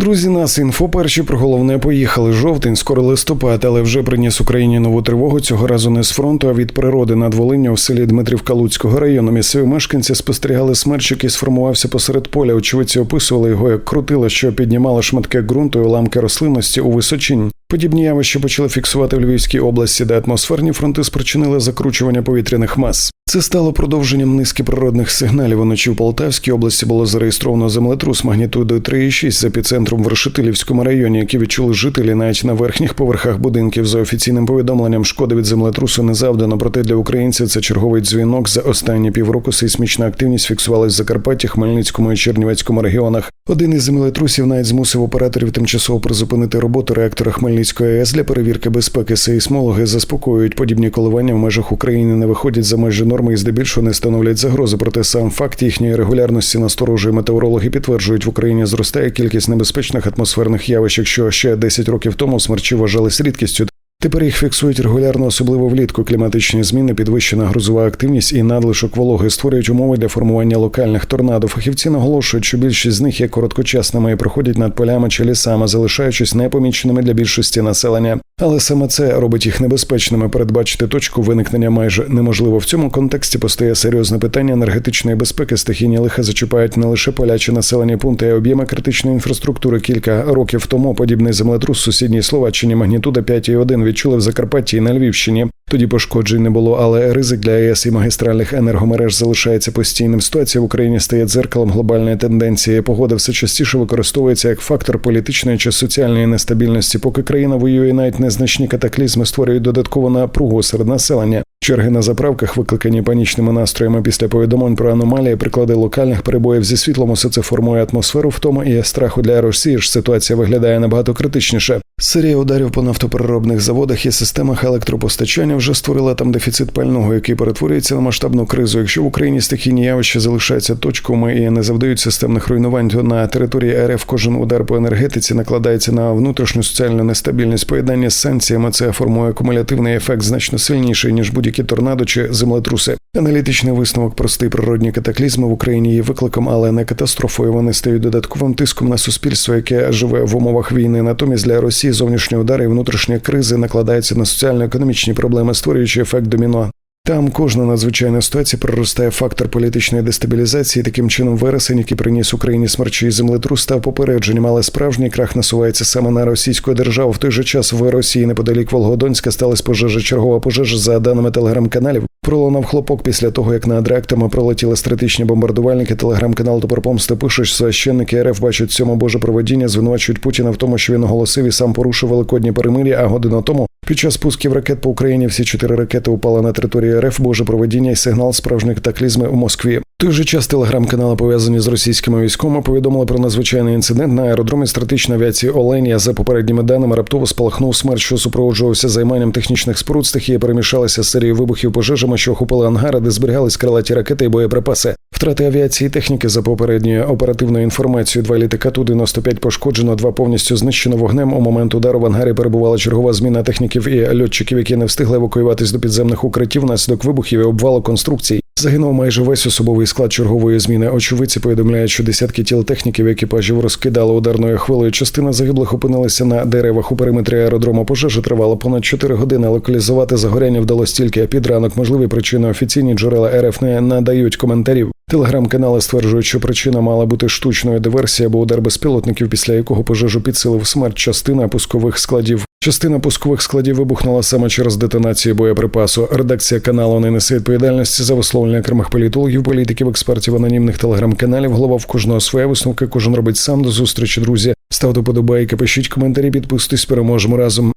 Друзі, нас інфо перші про головне поїхали. Жовтень, скоро листопад, але вже приніс Україні нову тривогу. Цього разу не з фронту, а від природи над Волинню в селі Дмитрівка Луцького району. Місцеві мешканці спостерігали смерч, який сформувався посеред поля. Очевидці описували його як крутило, що піднімало шматки ґрунту і уламки рослинності у височинь. Подібні явища почали фіксувати в Львівській області, де атмосферні фронти спричинили закручування повітряних мас. Це стало продовженням низки природних сигналів. Уночі в Полтавській області було зареєстровано землетрус магнітудою 3,6 з епіцентром в Решетилівському районі, який відчули жителі навіть на верхніх поверхах будинків. За офіційним повідомленням шкоди від землетрусу не завдано. Проте для українців це черговий дзвінок. За останні півроку сейсмічна активність фіксувалась в Закарпатті, Хмельницькому і Чернівецькому регіонах. Один із землетрусів навіть змусив операторів тимчасово призупинити роботу реактора Хмельницької АЕС для перевірки безпеки. Сейсмологи заспокоюють подібні коливання в межах України не виходять за межі норми і здебільшого не становлять загрози. Проте сам факт їхньої регулярності насторожує метеорологи. Підтверджують, в Україні зростає кількість небезпечних атмосферних явищ. Якщо ще 10 років тому смерчі вважались рідкістю, Тепер їх фіксують регулярно, особливо влітку. Кліматичні зміни, підвищена грузова активність і надлишок вологи створюють умови для формування локальних торнадо. Фахівці наголошують, що більшість з них є короткочасними і проходять над полями чи лісами, залишаючись непоміченими для більшості населення. Але саме це робить їх небезпечними. Передбачити точку виникнення майже неможливо. В цьому контексті постає серйозне питання енергетичної безпеки. Стихійні лиха зачіпають не лише поля чи населені пункти, а й об'єми критичної інфраструктури. Кілька років тому подібний землетрус в сусідній Словаччині магнітуда 5,1 відчули в Закарпатті і на Львівщині. Тоді пошкоджень не було, але ризик для АЕС і магістральних енергомереж залишається постійним. Ситуація в Україні стає дзеркалом глобальної тенденції. Погода все частіше використовується як фактор політичної чи соціальної нестабільності. Поки країна воює, навіть незначні катаклізми створюють додаткову напругу серед населення. Черги на заправках, викликані панічними настроями після повідомлень про аномалії, приклади локальних перебоїв зі світлом, усе це формує атмосферу втому і страху для Росії ж ситуація виглядає набагато критичніше. Серія ударів по нафтопереробних заводах і системах електропостачання вже створила там дефіцит пального, який перетворюється на масштабну кризу. Якщо в Україні стихійні явища залишаються точками і не завдають системних руйнувань, то на території РФ кожен удар по енергетиці накладається на внутрішню соціальну нестабільність. Поєднання з санкціями це формує кумулятивний ефект значно сильніший ніж будь-які торнадо чи землетруси. Аналітичний висновок простий природні катаклізми в Україні є викликом, але не катастрофою. Вони стають додатковим тиском на суспільство, яке живе в умовах війни. Натомість для Росії зовнішні удари і внутрішні кризи накладаються на соціально-економічні проблеми, створюючи ефект доміно. Там кожна надзвичайна ситуація проростає фактор політичної дестабілізації. Таким чином, вересень, який приніс Україні смерчі і землетрус, став попередженням, але справжній крах насувається саме на російську державу. В той же час в Росії неподалік Волгодонська сталася пожежа. Чергова пожежа за даними телеграм-каналів. Пролунав хлопок після того, як над реактами пролетіли стратегічні бомбардувальники. Телеграм-канал Топор Помсти пише, що священники РФ бачать цьому Боже проведіння, звинувачують Путіна в тому, що він оголосив і сам порушив великодні перемир'я. А годину тому під час пусків ракет по Україні всі чотири ракети упали на території РФ. Боже проведіння і сигнал справжньої катаклізми у Москві. Той же час телеграм-канали пов'язані з російськими військовими повідомили про надзвичайний інцидент на аеродромі стратегічної авіації Оленія. За попередніми даними раптово спалахнув смерть, що супроводжувався займанням технічних споруд. Стихія перемішалася з серією вибухів пожежами, що охопили ангари, де зберігались крилаті ракети і боєприпаси. Втрати авіації техніки за попередньою оперативною інформацією. Два літака ту 95 пошкоджено, два повністю знищено вогнем. У момент удару в ангарі перебувала чергова зміна техніків і льотчиків, які не встигли евакуюватись до підземних укриттів внаслідок вибухів і обвалу конструкцій. Загинув майже весь особовий склад чергової зміни. Очевидці повідомляють, що десятки тіл техніків екіпажів розкидали ударною хвилею. Частина загиблих опинилася на деревах у периметрі аеродрому. Пожежа тривала понад 4 години. Локалізувати загоряння вдалося тільки під ранок. Можливі причини офіційні джерела РФ не надають коментарів. Телеграм-канали стверджують, що причина мала бути штучною диверсія або удар безпілотників, після якого пожежу підсилив смерть частина пускових складів. Частина пускових складів вибухнула саме через детонацію боєприпасу. Редакція каналу не несе відповідальності за висловлення окремих політологів, політиків, експертів, анонімних телеграм-каналів. Голова в кожного своє висновки. Кожен робить сам до зустрічі. Друзі, ставте подобайки, пишіть коментарі, підписуйтесь, переможемо разом.